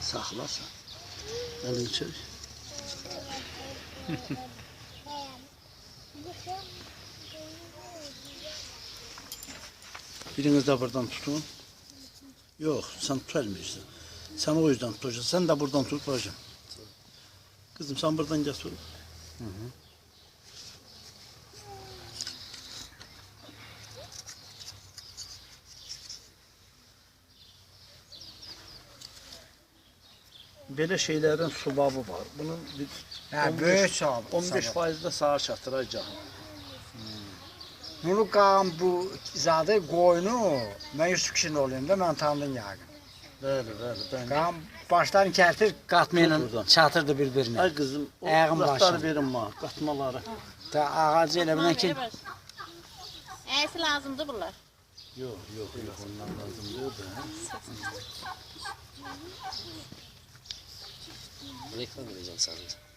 Saxlasan. Elini çək. Biriniz de buradan tutun. Yok, sen tutulmuyorsun. Sen o yüzden tutacaksın. Sen de buradan tut bacım. Kızım sen buradan gel tut. Böyle şeylerin subabı var. Bunun bir Ha, 15 böyük sağ 15 faizde sağa çatıracaq. Bunu qan bu zadı qoyunu mən Yusuf kişinin olayım da mən tanıdım yəqin. Bəli, bəli. Ben... Qan başdan kəltir qatmayla çatırdı bir-birinə. Ay kızım, o başına. verin bana, katmaları. Ta ağacı elə bilən ki, Əsi lazımdır bunlar. Yok, yok, yok. Ondan lazım değil de. Reklam vereceğim sadece.